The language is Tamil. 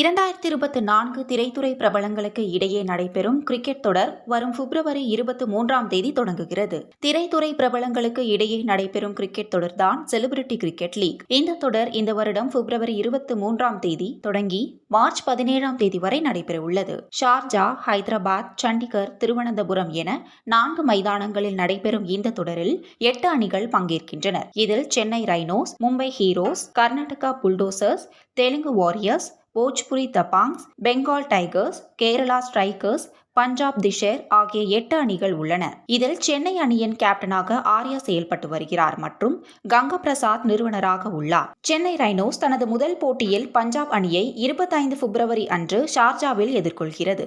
இரண்டாயிரத்தி இருபத்தி நான்கு திரைத்துறை பிரபலங்களுக்கு இடையே நடைபெறும் கிரிக்கெட் தொடர் வரும் பிப்ரவரி இருபத்தி மூன்றாம் தேதி தொடங்குகிறது. திரைத்துறை பிரபலங்களுக்கு இடையே நடைபெறும் கிரிக்கெட் தொடர்தான் செலிபிரிட்டி கிரிக்கெட் லீக். இந்த தொடர் இந்த வருடம் பிப்ரவரி இருபத்தி மூன்றாம் தேதி தொடங்கி மார்ச் பதினேழாம் தேதி வரை நடைபெறவுள்ளது. ஷார்ஜா ஹைதராபாத் சண்டிகர் திருவனந்தபுரம் என நான்கு மைதானங்களில் நடைபெறும் இந்த தொடரில் எட்டு அணிகள் பங்கேற்கின்றனர். இதில் Chennai rhinos Mumbai heroes Karnataka bulldozers Telugu warriors Bhojpuri Dabanggs Bengal tigers Kerala strikers Punjab De Sher ஆகிய எட்டு அணிகள் உள்ளன. இதில் சென்னை அணியின் கேப்டனாக ஆர்யா செயல்பட்டு வருகிறார் மற்றும் கங்கா பிரசாத் நிறுவனராக உள்ளார். சென்னை ரைனோஸ் தனது முதல் போட்டியில் பஞ்சாப் அணியை இருபத்தைந்து பிப்ரவரி அன்று ஷார்ஜாவில் எதிர்கொள்கிறது.